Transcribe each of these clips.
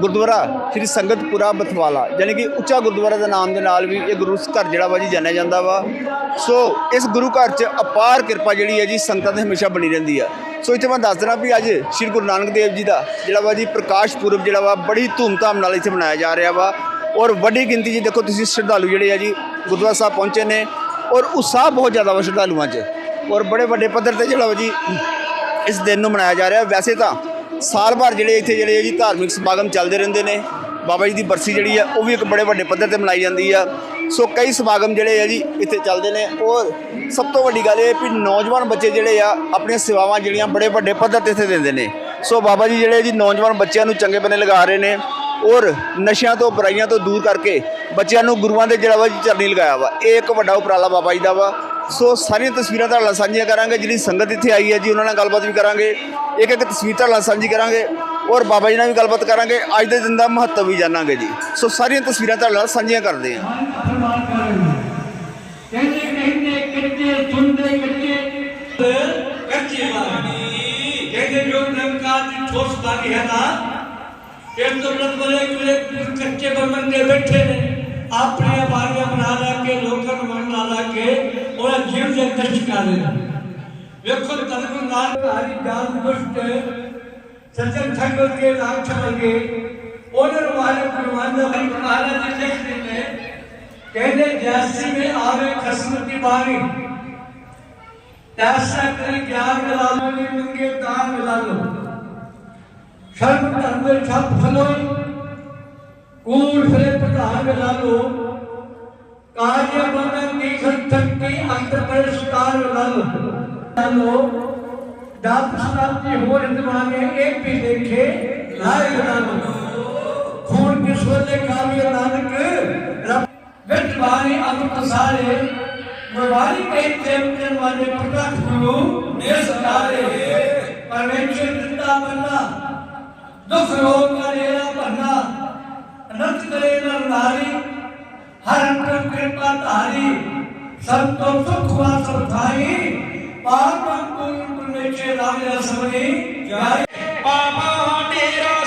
ਗੁਰਦੁਆਰਾ ਸ੍ਰੀ ਸੰਗਤਪੁਰਾ ਬਥਵਾਲਾ ਯਾਨੀ ਕਿ ਉੱਚਾ ਗੁਰਦੁਆਰਾ ਦੇ ਨਾਮ ਦੇ ਨਾਲ ਵੀ ਇਹ ਗੁਰੂ ਘਰ ਜਿਹੜਾ ਵਾ ਜੀ ਜਾਣਿਆ ਜਾਂਦਾ ਵਾ। ਸੋ ਇਸ ਗੁਰੂ ਘਰ 'ਚ ਅਪਾਰ ਕਿਰਪਾ ਜਿਹੜੀ ਹੈ ਜੀ ਸੰਗਤਾਂ ਦੀ ਹਮੇਸ਼ਾ ਬਣੀ ਰਹਿੰਦੀ ਆ। ਸੋ ਇੱਥੇ ਮੈਂ ਦੱਸ ਦੇਣਾ ਵੀ ਅੱਜ ਸ੍ਰੀ ਗੁਰੂ ਨਾਨਕ ਦੇਵ ਜੀ ਦਾ ਜਿਹੜਾ ਵਾ ਜੀ ਪ੍ਰਕਾਸ਼ ਪੁਰਬ ਜਿਹੜਾ ਵਾ ਬੜੀ ਧੂਮਧਾਮ ਨਾਲ ਇੱਥੇ ਮਨਾਇਆ ਜਾ ਰਿਹਾ ਵਾ। ਔਰ ਵੱਡੀ ਗਿਣਤੀ 'ਚ ਦੇਖੋ ਤੁਸੀਂ ਸ਼ਰਧਾਲੂ ਜਿਹੜੇ ਆ ਜੀ ਗੁਰਦੁਆਰਾ ਸਾਹਿਬ ਪਹੁੰਚੇ ਨੇ ਔਰ ਉਤਸ਼ਾਹ ਬਹੁਤ ਜ਼ਿਆਦਾ ਵਾ ਸ਼ਰਧਾਲੂਆਂ 'ਚ। ਔਰ ਬੜੇ ਵੱਡੇ ਪੱਧਰ ਤੇ ਜਿਹੜਾ ਵਾ ਜੀ ਇਸ ਦਿਨ ਨੂੰ ਮਨਾਇਆ ਜਾ ਰਿਹਾ। ਵੈਸੇ ਤਾਂ ਸਾਲ ਭਰ ਜਿਹੜੇ ਇੱਥੇ ਜਿਹੜੇ ਆ ਜੀ ਧਾਰਮਿਕ ਸਮਾਗਮ ਚੱਲਦੇ ਰਹਿੰਦੇ ਨੇ। ਬਾਬਾ ਜੀ ਦੀ ਬਰਸੀ ਜਿਹੜੀ ਆ, ਉਹ ਵੀ ਇੱਕ ਬੜੇ ਵੱਡੇ ਪੱਧਰ ਤੇ ਮਨਾਈ ਜਾਂਦੀ ਆ। ਸੋ ਕਈ ਸਮਾਗਮ ਜਿਹੜੇ ਆ ਜੀ ਇੱਥੇ ਚੱਲਦੇ ਨੇ। ਔਰ ਸਭ ਤੋਂ ਵੱਡੀ ਗੱਲ ਇਹ ਵੀ ਨੌਜਵਾਨ ਬੱਚੇ ਜਿਹੜੇ ਆ, ਆਪਣੀਆਂ ਸੇਵਾਵਾਂ ਜਿਹੜੀਆਂ ਬੜੇ ਵੱਡੇ ਪੱਧਰ ਤੇ ਇੱਥੇ ਦਿੰਦੇ ਨੇ। ਸੋ ਬਾਬਾ ਜੀ ਜਿਹੜੇ ਜੀ ਨੌਜਵਾਨ ਬੱਚਿਆਂ ਨੂੰ ਚੰਗੇ ਬੰਨੇ ਲਗਾ ਰਹੇ ਨੇ ਔਰ ਨਸ਼ਿਆਂ ਤੋਂ, ਬੁਰਾਈਆਂ ਤੋਂ ਦੂਰ ਕਰਕੇ ਬੱਚਿਆਂ ਨੂੰ ਗੁਰੂਆਂ ਦੇ ਜਿਹੜਾ ਵਾ ਚਰਨੀ ਲਗਾਇਆ ਵਾ। ਇਹ ਇੱਕ ਵੱਡਾ ਉਪਰਾਲਾ ਬਾਬਾ ਜੀ ਦਾ ਵਾ। ਸੋ ਸਾਰੀਆਂ ਤਸਵੀਰਾਂ ਤੁਹਾਡੇ ਨਾਲ ਸਾਂਝੀਆਂ ਕਰਾਂਗੇ, ਜਿਹੜੀ ਸੰਗਤ ਇੱਥੇ ਆਈ ਹੈ ਜੀ, ਉਹਨਾਂ ਨਾਲ ਗੱਲਬਾਤ ਵੀ ਕਰਾਂਗੇ। ਇੱਕ ਇੱਕ ਤਸਵੀਰ ਤੁਹਾਡੇ ਨਾਲ ਸਾਂਝੀ ਕਰਾਂਗੇ ਔਰ ਬਾਬਾ ਜੀ ਨਾਲ ਵੀ ਗੱਲਬਾਤ ਕਰਾਂਗੇ। ਅੱਜ ਦੇ ਦਿਨ ਦਾ ਮਹੱਤਵ ਵੀ ਜਾਣਾਂਗੇ ਜੀ। ਸੋ ਸਾਰੀਆਂ ਤਸਵੀਰਾਂ ਤੁਹਾਡੇ ਨਾਲ ਸਾਂਝੀਆਂ ਕਰਦੇ ਹਾਂ। ਕਹਿੰਦੇ ਕਹਿੰਦੇ ਕੱਚੇ ਸੁਣਦੇ ਕੱਚੇ। ਕੱਚੀ ਬਾਣੀ ਕਹਿੰਦੇ ਜੋ ਨਿਰੰਕਾਰ ਠੋਸ ਬਾਣੀ ਹੈ ਨਾ ਇਹ ਤੋਂ ਬੜੇ ਬੜੇ ਕੱਚੇ ਬੰਦੇ ਬੈਠੇ ਨੇ ਆਪਣੀਆਂ ਬਾਣੀਆਂ ਬਣਾ ਲਾ ਕੇ, ਲੋਕਾਂ ਨੂੰ ਮਨ ਲਾ ਕੇ ਉਹਨਾਂ ਜੀਵ ਦੇ ਕਸ਼ਟ ਕਰ ਰਹੇ ਵੇਖੋ ਤਨਕ ਨਾਲ ਹਰੀ ਜਾਨ ਦੁਸ਼ਟ ਸੱਜਣ ਠੱਗ ਕੇ ਰਾਗ ਚਲਗੇ ਉਹਨਾਂ ਨੂੰ ਵਾਲੇ ਪਰਮਾਨ ਦਾ ਬਈ ਮਹਾਰਾਜ ਜੀ ਲਿਖਦੇ ਨੇ ਕਹਿੰਦੇ, ਜੈਸੀ ਮੇ ਆਵੇ ਖਸਮਤ ਦੀ ਬਾਣੀ ਤੈਸਾ ਕਰੇ ਗਿਆਨ ਮਿਲਾ ਲੋ ਨੀ ਮੰਗੇ ਦਾਨ ਮਿਲਾ ਲੋ ਸ਼ਰਮ ਧਰਮ ਦੇ ਛੱਪ ਫਲੋ ਕੂੜ ਫਿਰੇ ਪ੍ਰਧਾਨ ਮਿਲਾ ਲੋ ਕਾਰਜ ਬੰਧਨ ਦੀ ਖੰਤਕ ਕੀ ਅੰਤਰ ਪਰ ਸੁਤਾਰ ਮਿਲਾ ਲੋ ਮਿਲਾ ਲੋ ਦਾਤ ਸਨਾਤ ਦੀ ਹੋਰ ਇੰਦਮਾਨੇ ਇੱਕ ਵੀ ਦੇਖੇ ਲਾਇ ਮਿਲਾ ਲੋ ਖੂਨ ਕਿਸ ਵੇਲੇ ਕਾਮਿਆ ਨਾਨਕ, ਰੱਬ ਵਿੱਚ ਬਾਣੀ ਅੰਮ੍ਰਿਤ ਸਾਰੇ ਅਨੰਤ ਕਰੇ ਨਰ ਨਾਰੀ, ਹਰ ਅੰਤਰ ਕਿਰਪਾ ਧਾਰੀ, ਸਭ ਤੋਂ ਸੁਖ ਵਾਸ ਬਧਾਈ ਪਾਪ ਪੁੰਨ ਪੁਨੇਚੇ ਰਾਮ ਰਸਮਨੀ ਜਾਈ ਪਾਪਾ ਡੇਰਾ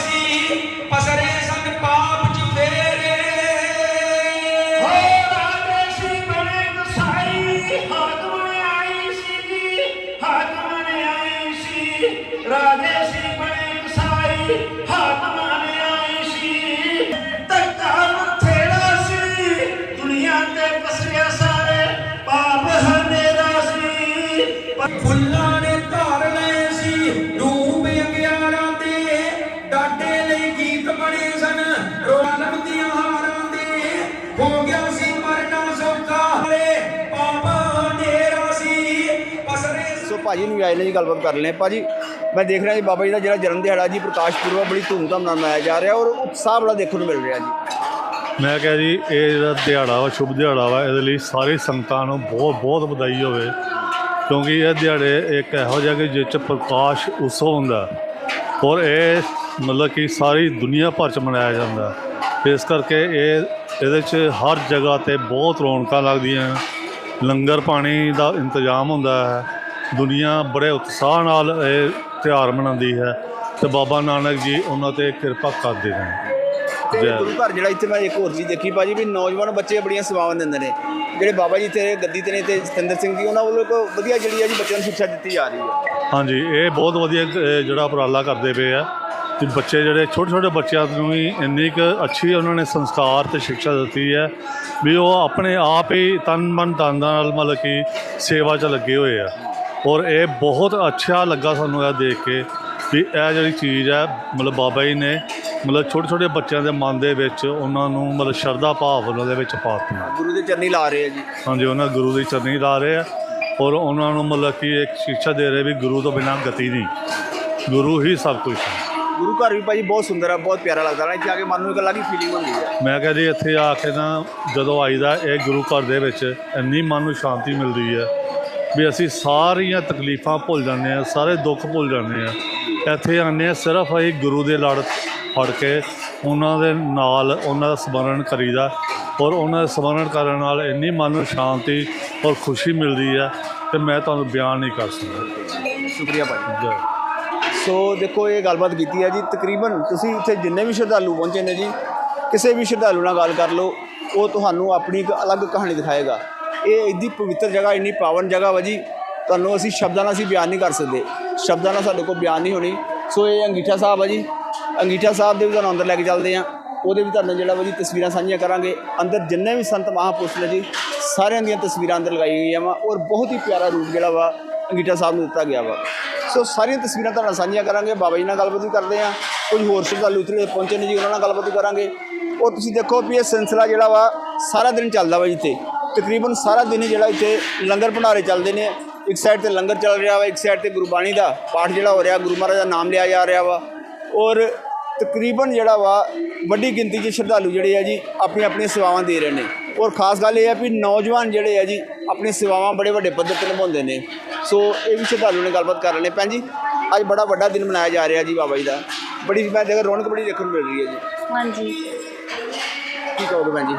ਸੋ ਭਾਜੀ ਨੂੰ ਵੀ ਆਏ ਨੇ ਜੀ ਗੱਲਬਾਤ ਕਰ ਲੈਣੇ ਭਾਜੀ, ਮੈਂ ਦੇਖ ਰਿਹਾ ਜੀ ਬਾਬਾ ਜੀ ਦਾ ਜਿਹੜਾ ਜਨਮ ਦਿਹਾੜਾ ਜੀ, ਪ੍ਰਕਾਸ਼ ਪੁਰਬ ਬੜੀ ਧੂਮਧਾਮ ਨਾਲ ਮਨਾਇਆ ਜਾ ਰਿਹਾ ਔਰ ਉਤਸ਼ਾਹ ਬੜਾ ਦੇਖਣ ਨੂੰ ਮਿਲ ਰਿਹਾ ਜੀ। ਮੈਂ ਕਿਹਾ ਜੀ, ਇਹ ਜਿਹੜਾ ਦਿਹਾੜਾ ਵਾ, ਸ਼ੁਭ ਦਿਹਾੜਾ ਵਾ, ਇਹਦੇ ਲਈ ਸਾਰੇ ਸੰਗਤਾਂ ਨੂੰ ਬਹੁਤ ਬਹੁਤ ਵਧਾਈ ਹੋਵੇ। ਕਿਉਂਕਿ ਇਹ ਦਿਹਾੜੇ ਇੱਕ ਇਹੋ ਜਿਹਾ ਕਿ ਜਿਸ 'ਚ ਪ੍ਰਕਾਸ਼ ਉਤਸਵ ਹੁੰਦਾ ਔਰ ਇਹ ਮਤਲਬ ਕਿ ਸਾਰੀ ਦੁਨੀਆ ਭਰ 'ਚ ਮਨਾਇਆ ਜਾਂਦਾ ਇਸ ਕਰਕੇ ਇਹ, ਇਹਦੇ 'ਚ ਹਰ ਜਗ੍ਹਾ ਤੇ ਬਹੁਤ ਰੌਣਕਾਂ ਲੱਗਦੀਆਂ ਲੰਗਰ ਪਾਣੀ ਦਾ ਇੰਤਜ਼ਾਮ ਹੁੰਦਾ ਹੈ। ਦੁਨੀਆ ਬੜੇ ਉਤਸ਼ਾਹ ਨਾਲ ਇਹ ਤਿਉਹਾਰ ਮਨਾਉਂਦੀ ਹੈ ਤੇ ਬਾਬਾ ਨਾਨਕ ਜੀ ਉਹਨਾਂ ਤੇ ਕਿਰਪਾ ਕਰਦੇ ਨੇ। ਤੇ ਗੁਰੂ ਘਰ ਜਿਹੜਾ ਇੱਥੇ ਮੈਂ ਇੱਕ ਹੋਰ ਚੀਜ਼ ਦੇਖੀ ਭਾਜੀ ਵੀ ਨੌਜਵਾਨ ਬੱਚੇ ਬੜੀਆਂ ਸੇਵਾਵਾਂ ਦਿੰਦੇ ਨੇ। ਜਿਹੜੇ ਬਾਬਾ ਜੀ ਤੇ ਗੱਦੀ ਤੇ ਨੇ ਤੇ ਸਤਿੰਦਰ ਸਿੰਘ ਜੀ ਉਹਨਾਂ ਵੱਲੋਂ ਇੱਕ ਵਧੀਆ ਜਿਹੜੀ ਹੈ ਜੀ ਬੱਚਿਆਂ ਨੂੰ ਸਿੱਖਿਆ ਦਿੱਤੀ ਜਾ ਰਹੀ ਹੈ। ਹਾਂਜੀ ਇਹ ਬਹੁਤ ਵਧੀਆ ਅਹ, ਜਿਹੜਾ ਉਪਰਾਲਾ ਕਰਦੇ ਪਏ ਆ ਕਿ ਬੱਚੇ ਜਿਹੜੇ ਛੋਟੇ ਛੋਟੇ ਬੱਚਿਆਂ ਨੂੰ ਵੀ ਇੰਨੀ ਕੁ ਅੱਛੀ ਉਹਨਾਂ ਨੇ ਸੰਸਕਾਰ ਤੇ ਸਿੱਖਿਆ ਦਿੱਤੀ ਹੈ ਵੀ ਉਹ ਆਪਣੇ ਆਪ ਹੀ ਤਨ ਮਨ ਧਨ ਨਾਲ ਮਤਲਬ ਕਿ ਸੇਵਾ 'ਚ ਲੱਗੇ ਹੋਏ ਆ। ਔਰ ਇਹ ਬਹੁਤ ਅੱਛਾ ਲੱਗਾ ਸਾਨੂੰ ਇਹ ਦੇਖ ਕੇ ਵੀ ਇਹ ਜਿਹੜੀ ਚੀਜ਼ ਹੈ ਮਤਲਬ ਬਾਬਾ ਜੀ ਨੇ ਮਤਲਬ ਛੋਟੇ ਛੋਟੇ ਬੱਚਿਆਂ ਦੇ ਮਨ ਦੇ ਵਿੱਚ ਉਹਨਾਂ ਨੂੰ ਮਤਲਬ ਸ਼ਰਧਾ ਭਾਵ ਉਹਨਾਂ ਦੇ ਵਿੱਚ ਪਾਤੀਆਂ ਗੁਰੂ ਦੇ ਚਰਨੀ ਲਾ ਰਹੇ ਆ ਜੀ। ਹਾਂਜੀ ਉਹਨਾਂ ਗੁਰੂ ਦੀ ਚਰਨੀ ਲਾ ਰਹੇ ਆ ਔਰ ਉਹਨਾਂ ਨੂੰ ਮਤਲਬ ਕਿ ਇੱਕ ਸਿੱਖਿਆ ਦੇ ਰਹੇ ਵੀ ਗੁਰੂ ਤੋਂ ਬਿਨਾਂ ਗਤੀ ਨਹੀਂ। ਗੁਰੂ ਹੀ ਸਭ ਕੁਝ ਹੈ। ਗੁਰੂ ਘਰ ਵੀ ਭਾਜੀ ਬਹੁਤ ਸੁੰਦਰ ਆ ਬਹੁਤ ਪਿਆਰਾ ਲੱਗਦਾ ਨਾ ਇੱਥੇ ਆ ਕੇ ਮਨ ਨੂੰ ਇੱਕ ਅਲੱਗ ਹੀ ਫੀਲਿੰਗ ਹੁੰਦੀ ਹੈ ਮੈਂ ਕਿਹਾ ਜੀ ਇੱਥੇ ਆ ਕੇ ਨਾ ਜਦੋਂ ਆਈਦਾ ਇਹ ਗੁਰੂ ਘਰ ਦੇ ਵਿੱਚ ਇੰਨੀ ਮਨ ਨੂੰ ਸ਼ਾਂਤੀ ਮਿਲਦੀ ਹੈ ਵੀ ਅਸੀਂ ਸਾਰੀਆਂ ਤਕਲੀਫਾਂ ਭੁੱਲ ਜਾਂਦੇ ਆ ਸਾਰੇ ਦੁੱਖ ਭੁੱਲ ਜਾਂਦੇ ਆ ਇੱਥੇ ਆਉਂਦੇ ਆ ਸਿਰਫ ਅਸੀਂ ਗੁਰੂ ਦੇ ਲੜ ਫੜ ਕੇ ਉਹਨਾਂ ਦੇ ਨਾਲ ਉਹਨਾਂ ਦਾ ਸਮਰਨ ਕਰੀਦਾ ਔਰ ਉਹਨਾਂ ਦਾ ਸਮਰਨ ਕਰਨ ਨਾਲ ਇੰਨੀ ਮਨ ਨੂੰ ਸ਼ਾਂਤੀ ਔਰ ਖੁਸ਼ੀ ਮਿਲਦੀ ਹੈ ਕਿ ਮੈਂ ਤੁਹਾਨੂੰ ਬਿਆਨ ਨਹੀਂ ਕਰ ਸਕਦਾ। ਸ਼ੁਕਰੀਆ ਭਾਜੀ ਜੈ। ਸੋ ਦੇਖੋ ਇਹ ਗੱਲਬਾਤ ਕੀਤੀ ਹੈ ਜੀ ਤਕਰੀਬਨ ਤੁਸੀਂ ਇੱਥੇ ਜਿੰਨੇ ਵੀ ਸ਼ਰਧਾਲੂ ਪਹੁੰਚੇ ਨੇ ਜੀ ਕਿਸੇ ਵੀ ਸ਼ਰਧਾਲੂ ਨਾਲ ਗੱਲ ਕਰ ਲਓ ਉਹ ਤੁਹਾਨੂੰ ਆਪਣੀ ਇੱਕ ਅਲੱਗ ਕਹਾਣੀ ਦਿਖਾਏਗਾ। ਇਹ ਇੰਨੀ ਪਵਿੱਤਰ ਜਗ੍ਹਾ, ਇੰਨੀ ਪਾਵਨ ਜਗ੍ਹਾ ਵਾ ਜੀ, ਤੁਹਾਨੂੰ ਅਸੀਂ ਸ਼ਬਦਾਂ ਨਾਲ ਅਸੀਂ ਬਿਆਨ ਨਹੀਂ ਕਰ ਸਕਦੇ। ਸ਼ਬਦਾਂ ਨਾਲ ਸਾਡੇ ਕੋਲ ਬਿਆਨ ਨਹੀਂ ਹੋਣੀ। ਸੋ ਇਹ ਅੰਗੀਠਾ ਸਾਹਿਬ ਆ ਜੀ। ਅੰਗੀਠਾ ਸਾਹਿਬ ਦੇ ਵੀ ਤੁਹਾਨੂੰ ਅੰਦਰ ਲੈ ਕੇ ਚੱਲਦੇ ਆ ਉਹਦੇ ਵੀ ਤੁਹਾਨੂੰ ਜਿਹੜਾ ਵਾ ਜੀ ਤਸਵੀਰਾਂ ਸਾਂਝੀਆਂ ਕਰਾਂਗੇ। ਅੰਦਰ ਜਿੰਨੇ ਵੀ ਸੰਤ ਮਹਾਂਪੁਰਸ਼ ਨੇ ਜੀ, ਸਾਰਿਆਂ ਦੀਆਂ ਤਸਵੀਰਾਂ ਅੰਦਰ ਲਗਾਈ ਗਈਆਂ ਵਾ ਔਰ ਬਹੁਤ ਹੀ ਪਿਆਰਾ ਰੂਪ ਜਿਹੜਾ ਵਾ ਅੰਗੀਠਾ ਸਾਹਿਬ ਨੂੰ ਦਿੱਤਾ ਗਿਆ ਵਾ। ਸੋ ਸਾਰੀਆਂ ਤਸਵੀਰਾਂ ਤੁਹਾਡੇ ਨਾਲ ਸਾਂਝੀਆਂ ਕਰਾਂਗੇ। ਬਾਬਾ ਜੀ ਨਾਲ ਗੱਲਬਾਤ ਵੀ ਕਰਦੇ ਆ ਕੁਝ ਹੋਰ ਸ਼ਰਧਾਲੂ ਇੱਥੇ ਪਹੁੰਚੇ ਨੇ ਜੀ, ਉਹਨਾਂ ਨਾਲ ਗੱਲਬਾਤ ਕਰਾਂਗੇ। ਔਰ ਤੁਸੀਂ ਦੇਖੋ ਵੀ ਇਹ ਸਿਲਸਿਲਾ ਜਿਹੜਾ ਵਾ, ਸਾਰਾ ਦਿਨ ਚੱਲਦਾ ਵਾ ਜਿੱਥੇ ਤਕਰੀਬਨ ਸਾਰਾ ਦਿਨ ਹੀ ਜਿਹੜਾ ਇੱਥੇ ਲੰਗਰ ਭੰਡਾਰੇ ਚੱਲਦੇ ਨੇ। ਇੱਕ ਸਾਈਡ ਤੇ ਲੰਗਰ ਚੱਲ ਰਿਹਾ ਵਾ ਇੱਕ ਸਾਈਡ ਤੇ ਗੁਰਬਾਣੀ ਦਾ ਪਾਠ ਜਿਹੜਾ ਹੋ ਰਿਹਾ ਗੁਰੂ ਮਹਾਰਾਜ ਦਾ ਨਾਮ ਲਿਆ ਜਾ ਰਿਹਾ ਵਾ। ਔਰ ਤਕਰੀਬਨ ਜਿਹੜਾ ਵਾ ਵੱਡੀ ਗਿਣਤੀ 'ਚ ਸ਼ਰਧਾਲੂ ਜਿਹੜੇ ਆ ਜੀ ਆਪਣੀਆਂ ਆਪਣੀਆਂ ਸੇਵਾਵਾਂ ਦੇ ਰਹੇ ਨੇ। ਔਰ ਖਾਸ ਗੱਲ ਇਹ ਹੈ ਵੀ ਨੌਜਵਾਨ ਜਿਹੜੇ ਆ ਜੀ ਆਪਣੀਆਂ ਸੇਵਾਵਾਂ ਬੜੇ ਵੱਡੇ ਪੱਧਰ ਤੇ ਨਿਭਾਉਂਦੇ ਨੇ। ਸੋ ਇਹ ਵੀ ਸ਼ਰਧਾਲੂ ਨੇ ਗੱਲਬਾਤ ਕਰ ਰਹੇ ਨੇ ਭੈਣ ਜੀ ਅੱਜ ਬੜਾ ਵੱਡਾ ਦਿਨ ਮਨਾਇਆ ਜਾ ਰਿਹਾ ਜੀ ਬਾਬਾ ਜੀ ਦਾ। ਬੜੀ ਮੈਂ ਰੌਣਕ ਬੜੀ ਦੇਖਣ ਨੂੰ ਮਿਲ ਰਹੀ ਹੈ ਜੀ। ਹਾਂਜੀ। ਕੀ ਕਹੋਗੇ ਭੈਣ ਜੀ?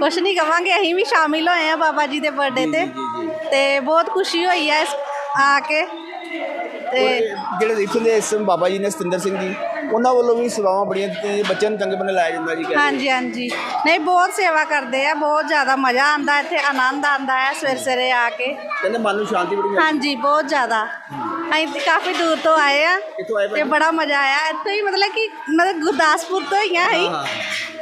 ਕੁਛ ਨਹੀਂ ਕਵਾਂਗੇ ਅਸੀਂ ਵੀ ਸ਼ਾਮਿਲ ਹੋਏ ਆ ਬਾਬਾ ਜੀ ਦੇ ਬਰਥਡੇ ਤੇ। ਤੇ ਬਹੁਤ ਖੁਸ਼ੀ ਹੋਈ ਹੈ ਇਸ ਆ ਕੇ। ਤੇ ਜਿਹੜੇ ਇੱਥੋਂ ਦੇ ਇਸ ਬਾਬਾ ਜੀ ਨੇ ਸਤਿੰਦਰ ਸਿੰਘ ਜੀ ਉਹਨਾਂ ਵੱਲੋਂ ਵੀ ਸੇਵਾਵਾਂ ਬੜੀਆਂ ਦਿੱਤੀਆਂ ਜੀ ਬੱਚਿਆਂ ਨੂੰ ਚੰਗੇ ਬੰਨੇ ਲਾਇਆ ਜਾਂਦਾ ਜੀ ਕਹਿੰਦੇ ਹਾਂਜੀ ਹਾਂਜੀ। ਨਹੀਂ ਬਹੁਤ ਸੇਵਾ ਕਰਦੇ ਆ ਬਹੁਤ ਜ਼ਿਆਦਾ ਮਜ਼ਾ ਆਂਦਾ ਇੱਥੇ ਆਨੰਦ ਆਂਦਾ ਹੈ ਸਵੇਰੇ ਸਵੇਰੇ ਆ ਕੇ। ਕਹਿੰਦੇ ਮਨ ਨੂੰ ਸ਼ਾਂਤੀ ਬੜੀ ਮਿਲਦੀ ਹਾਂਜੀ ਬਹੁਤ ਜ਼ਿਆਦਾ। ਅਸੀਂ ਤੇ ਕਾਫੀ ਦੂਰ ਤੋਂ ਆਏ ਆ ਕਿੱਥੋਂ ਆਏ ਤੇ? ਬੜਾ ਮਜ਼ਾ ਆਇਆ। ਇੱਥੇ ਹੀ ਮਤਲਬ ਕਿ ਮਤਲਬ ਗੁਰਦਾਸਪੁਰ ਤੋਂ ਹੀ ਆ ਅਸੀਂ। ਹਾਂ।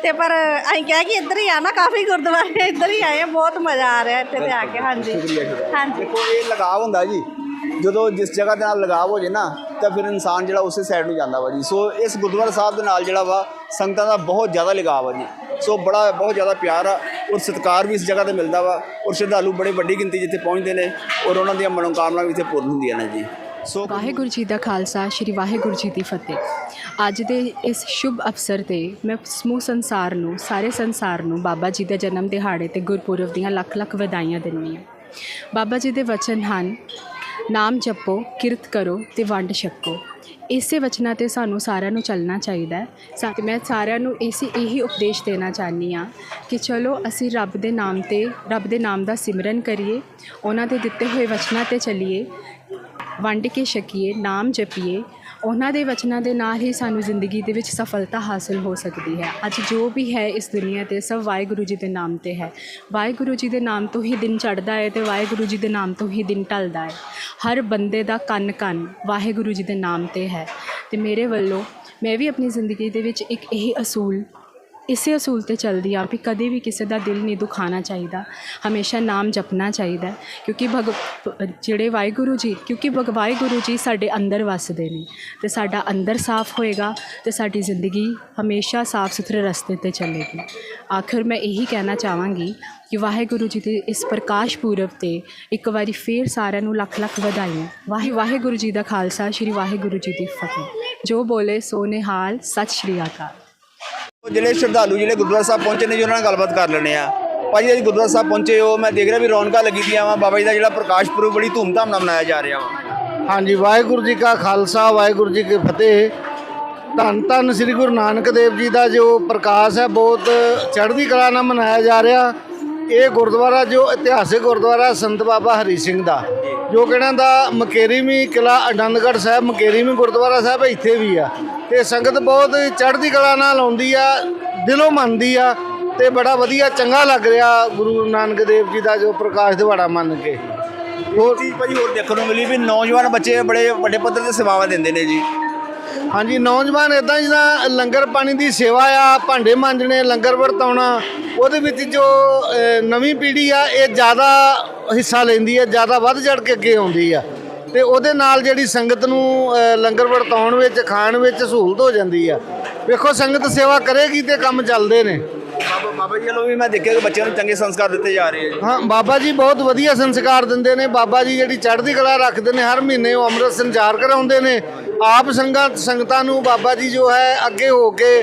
ਤੇ ਪਰ ਅਸੀਂ ਕਿਹਾ ਕਿ ਇੱਧਰ ਹੀ ਆ ਨਾ ਕਾਫੀ ਗੁਰਦੁਆਰੇ ਇੱਧਰ ਹੀ ਆਏ ਆ ਬਹੁਤ ਮਜ਼ਾ ਆ ਰਿਹਾ ਇੱਥੇ ਤੇ ਆ ਕੇ ਹਾਂਜੀ। ਹਾਂਜੀ। ਦੇਖੋ ਇਹ ਲਗਾਵ ਹੁੰਦਾ ਜੀ। ਜਦੋਂ ਜਿਸ ਜਗ੍ਹਾ ਦੇ ਨਾਲ ਲਗਾਵ ਹੋ ਜੇ ਨਾ ਤਾਂ ਫਿਰ ਇਨਸਾਨ ਜਿਹੜਾ ਉਸੇ ਸਾਈਡ ਨੂੰ ਜਾਂਦਾ ਵਾ ਜੀ। ਸੋ ਇਸ ਗੁਰਦੁਆਰਾ ਸਾਹਿਬ ਦੇ ਨਾਲ ਜਿਹੜਾ ਵਾ ਸੰਗਤਾਂ ਦਾ ਬਹੁਤ ਜ਼ਿਆਦਾ ਲਗਾਵ ਆ ਜੀ। ਸੋ ਬੜਾ ਬਹੁਤ ਜ਼ਿਆਦਾ ਪਿਆਰ ਆ ਔਰ ਸਤਿਕਾਰ ਵੀ ਇਸ ਜਗ੍ਹਾ ਤੇ ਮਿਲਦਾ ਵਾ ਔਰ ਸ਼ਰਧਾਲੂ ਬੜੇ ਵੱਡੀ ਗਿਣਤੀ ਜਿੱਥੇ ਪਹੁੰਚਦੇ ਨੇ ਔਰ ਉਹਨਾਂ ਦੀਆਂ ਮਨੋਕਾਮਨਾ ਵੀ ਇੱਥੇ ਪੂਰਨ ਹੁੰਦੀਆਂ ਨੇ ਜੀ। ਵਾਹਿਗੁਰੂ ਜੀ ਦਾ ਖਾਲਸਾ, ਸ੍ਰੀ ਵਾਹਿਗੁਰੂ ਜੀ ਦੀ ਫਤਿਹ। ਅੱਜ ਦੇ ਇਸ ਸ਼ੁਭ ਅਵਸਰ ਤੇ ਮੈਂ ਸਮੂਹ ਸੰਸਾਰ ਨੂੰ, ਸਾਰੇ ਸੰਸਾਰ ਨੂੰ ਬਾਬਾ ਜੀ ਦੇ ਜਨਮ ਦਿਹਾੜੇ ਤੇ ਗੁਰਪੁਰਬ ਦੀਆਂ ਲੱਖ ਲੱਖ ਵਧਾਈਆਂ ਦਿੰਦੀ ਹਾਂ। ਬਾਬਾ ਜੀ ਦੇ ਵਚਨ ਹਨ, ਨਾਮ ਜਪੋ, ਕਿਰਤ ਕਰੋ ਤੇ ਵੰਡ ਛਕੋ। ਇਸੇ ਵਚਨਾਂ ਤੇ ਸਾਨੂੰ ਸਾਰਿਆਂ ਨੂੰ ਚੱਲਣਾ ਚਾਹੀਦਾ ਹੈ। ਸਾ ਮੈਂ ਸਾਰਿਆਂ ਨੂੰ ਇਸੇ ਇਹੀ ਉਪਦੇਸ਼ ਦੇਣਾ ਚਾਹਨੀ ਆ ਕਿ ਚਲੋ ਅਸੀਂ ਰੱਬ ਦੇ ਨਾਮ ਤੇ ਰੱਬ ਦੇ ਨਾਮ ਦਾ ਸਿਮਰਨ ਕਰੀਏ, ਉਹਨਾਂ ਦੇ ਦਿੱਤੇ ਹੋਏ ਵਚਨਾਂ ਤੇ ਚੱਲੀਏ। ਵੰਡ ਕੇ ਛਕੀਏ, ਨਾਮ ਜਪੀਏ, ਉਹਨਾਂ ਦੇ ਵਚਨਾਂ ਦੇ ਨਾਲ ਹੀ ਸਾਨੂੰ ਜ਼ਿੰਦਗੀ ਦੇ ਵਿੱਚ ਸਫਲਤਾ ਹਾਸਲ ਹੋ ਸਕਦੀ ਹੈ। ਅੱਜ ਜੋ ਵੀ ਹੈ ਇਸ ਦੁਨੀਆ ਤੇ, ਸਭ ਵਾਹਿਗੁਰੂ ਜੀ ਦੇ ਨਾਮ ਤੇ ਹੈ। ਵਾਹਿਗੁਰੂ ਜੀ ਦੇ ਨਾਮ ਤੋਂ ਹੀ ਦਿਨ ਚੜ੍ਹਦਾ ਹੈ ਤੇ ਵਾਹਿਗੁਰੂ ਜੀ ਦੇ ਨਾਮ ਤੋਂ ਹੀ ਦਿਨ ਢਲਦਾ ਹੈ। ਹਰ ਬੰਦੇ ਦਾ ਕੰਨ ਕੰਨ ਵਾਹਿਗੁਰੂ ਜੀ ਦੇ ਨਾਮ ਤੇ ਹੈ। ਤੇ ਮੇਰੇ ਵੱਲੋਂ ਮੈਂ ਵੀ ਆਪਣੀ ਜ਼ਿੰਦਗੀ ਦੇ ਵਿੱਚ ਇੱਕ ਇਹ ਅਸੂਲ ਇਸੇ ਅਸੂਲ ਤੇ ਚੱਲਦੀ ਆ ਵੀ ਕਦੇ ਵੀ ਕਿਸੇ ਦਾ ਦਿਲ ਨਹੀਂ ਦੁਖਾਣਾ ਚਾਹੀਦਾ। ਹਮੇਸ਼ਾ ਨਾਮ ਜਪਣਾ ਚਾਹੀਦਾ ਕਿਉਂਕਿ ਭਗ ਜਿਹੜੇ ਵਾਹਿਗੁਰੂ ਜੀ, ਕਿਉਂਕਿ ਭਗ ਵਾਹਿਗੁਰੂ ਜੀ ਸਾਡੇ ਅੰਦਰ ਵਸਦੇ ਨੇ ਤੇ ਸਾਡਾ ਅੰਦਰ ਸਾਫ਼ ਹੋਏਗਾ ਤੇ ਸਾਡੀ ਜ਼ਿੰਦਗੀ ਹਮੇਸ਼ਾ ਸਾਫ਼ ਸੁਥਰੇ ਰਸਤੇ ਤੇ ਚੱਲੇਗੀ। ਆਖਰ ਮੈਂ ਇਹੀ ਕਹਿਣਾ ਚਾਹਾਂਗੀ ਕਿ ਵਾਹਿਗੁਰੂ ਜੀ ਦੇ ਇਸ ਪ੍ਰਕਾਸ਼ ਪੁਰਬ ਤੇ ਇੱਕ ਵਾਰੀ ਫੇਰ ਸਾਰਿਆਂ ਨੂੰ ਲੱਖ ਲੱਖ ਵਧਾਈਆਂ। ਵਾਹਿ, ਵਾਹਿਗੁਰੂ ਜੀ ਦਾ ਖਾਲਸਾ, ਸ੍ਰੀ ਵਾਹਿਗੁਰੂ ਜੀ ਦੀ ਫਤਿਹ। ਜੋ ਬੋਲੇ, ਸੋ ਨਿਹਾਲ, ਸਤਿ ਸ਼੍ਰੀ ਅਕਾਲ। ਜਿਹੜੇ ਸ਼ਰਧਾਲੂ ਜਿਹੜੇ ਗੁਰਦੁਆਰਾ ਸਾਹਿਬ ਪਹੁੰਚੇ ਨੇ ਜੀ ਉਹਨਾਂ ਨਾਲ ਗੱਲਬਾਤ ਕਰ ਲੈਣੇ ਆ ਭਾਜੀ ਅੱਜ ਗੁਰਦੁਆਰਾ ਸਾਹਿਬ ਪਹੁੰਚੇ ਹੋ ਮੈਂ ਦੇਖ ਰਿਹਾ ਵੀ ਰੌਣਕਾਂ ਲੱਗੀ ਦੀਆਂ ਵਾ। ਬਾਬਾ ਜੀ ਦਾ ਜਿਹੜਾ ਪ੍ਰਕਾਸ਼ ਪੁਰਬ ਬੜੀ ਧੂਮਧਾਮ ਨਾਲ ਮਨਾਇਆ ਜਾ ਰਿਹਾ ਵਾ। ਹਾਂਜੀ ਵਾਹਿਗੁਰੂ ਜੀ ਕਾ ਖਾਲਸਾ ਵਾਹਿਗੁਰੂ ਜੀ ਕੀ ਫਤਿਹ। ਧੰਨ ਧੰਨ ਸ੍ਰੀ ਗੁਰੂ ਨਾਨਕ ਦੇਵ ਜੀ ਦਾ ਜੋ ਪ੍ਰਕਾਸ਼ ਹੈ ਬਹੁਤ ਚੜ੍ਹਦੀ ਕਲਾ ਨਾਲ ਮਨਾਇਆ ਜਾ ਰਿਹਾ। ਇਹ ਗੁਰਦੁਆਰਾ ਜੋ ਇਤਿਹਾਸਿਕ ਗੁਰਦੁਆਰਾ ਸੰਤ ਬਾਬਾ ਹਰੀ ਸਿੰਘ ਦਾ। ਜੋ ਕਿਹਨਾਂ ਦਾ ਮਕੇਰੀਵੀਂ ਕਿਲਾ ਆਨੰਦਗੜ੍ਹ ਸਾਹਿਬ ਮਕੇਰੀਵੀਂ ਗੁਰਦੁਆਰਾ ਸਾਹਿਬ ਇੱਥੇ ਵੀ ਆ। ਤੇ ਸੰਗਤ ਬਹੁਤ ਚੜ੍ਹਦੀ ਕਲਾ ਨਾਲ ਆਉਂਦੀ ਆ ਦਿਲੋਂ ਮੰਨਦੀ ਆ ਤੇ ਬੜਾ ਵਧੀਆ ਚੰਗਾ ਲੱਗ ਰਿਹਾ ਗੁਰੂ ਨਾਨਕ ਦੇਵ ਜੀ ਦਾ ਜੋ ਪ੍ਰਕਾਸ਼ ਦਿਹਾੜਾ ਮੰਨ ਕੇ। ਹੋਰ ਚੀਜ਼ ਭਾਜੀ ਹੋਰ ਦੇਖਣ ਨੂੰ ਮਿਲੀ ਵੀ ਨੌਜਵਾਨ ਬੱਚੇ ਬੜੇ ਵੱਡੇ ਪੱਧਰ ਤੇ ਸੇਵਾਵਾਂ ਦਿੰਦੇ ਨੇ ਜੀ। ਹਾਂਜੀ ਨੌਜਵਾਨ ਇਦਾਂ ਜਿੱਦਾਂ ਲੰਗਰ ਪਾਣੀ ਦੀ ਸੇਵਾ ਆ ਭਾਂਡੇ ਮਾਂਜਣੇ ਲੰਗਰ ਵਰਤਾਉਣਾ ਉਹਦੇ ਵਿੱਚ ਜੋ ਨਵੀਂ ਪੀੜ੍ਹੀ ਆ ਇਹ ਜ਼ਿਆਦਾ ਹਿੱਸਾ ਲੈਂਦੀ ਹੈ ਜ਼ਿਆਦਾ ਵੱਧ ਚੜ ਕੇ ਅੱਗੇ ਆਉਂਦੀ ਆ। ਤੇ ਉਹਦੇ ਨਾਲ ਜਿਹੜੀ ਸੰਗਤ ਨੂੰ ਲੰਗਰ ਵਰਤਾਉਣ ਵਿੱਚ ਖਾਣ ਵਿੱਚ ਸਹੂਲਤ ਹੋ ਜਾਂਦੀ ਆ। ਵੇਖੋ ਸੰਗਤ ਸੇਵਾ ਕਰੇਗੀ ਤੇ ਕੰਮ ਚੱਲਦੇ ਨੇ। ਬਾਬਾ ਜੀ ਵੱਲੋਂ ਵੀ ਮੈਂ ਦੇਖਿਆ ਕਿ ਬੱਚਿਆਂ ਨੂੰ ਚੰਗੇ ਸੰਸਕਾਰ ਦਿੱਤੇ ਜਾ ਰਹੇ ਆ। ਹਾਂ ਬਾਬਾ ਜੀ ਬਹੁਤ ਵਧੀਆ ਸੰਸਕਾਰ ਦਿੰਦੇ ਨੇ। ਬਾਬਾ ਜੀ ਜਿਹੜੀ ਚੜ੍ਹਦੀ ਕਲਾ ਰੱਖਦੇ ਨੇ ਹਰ ਮਹੀਨੇ ਉਹ ਅੰਮ੍ਰਿਤ ਸੰਚਾਰ ਕਰਾਉਂਦੇ ਨੇ। ਆਪ ਸੰਗਤ ਸੰਗਤਾਂ ਨੂੰ ਬਾਬਾ ਜੀ ਜੋ ਹੈ ਅੱਗੇ ਹੋ ਕੇ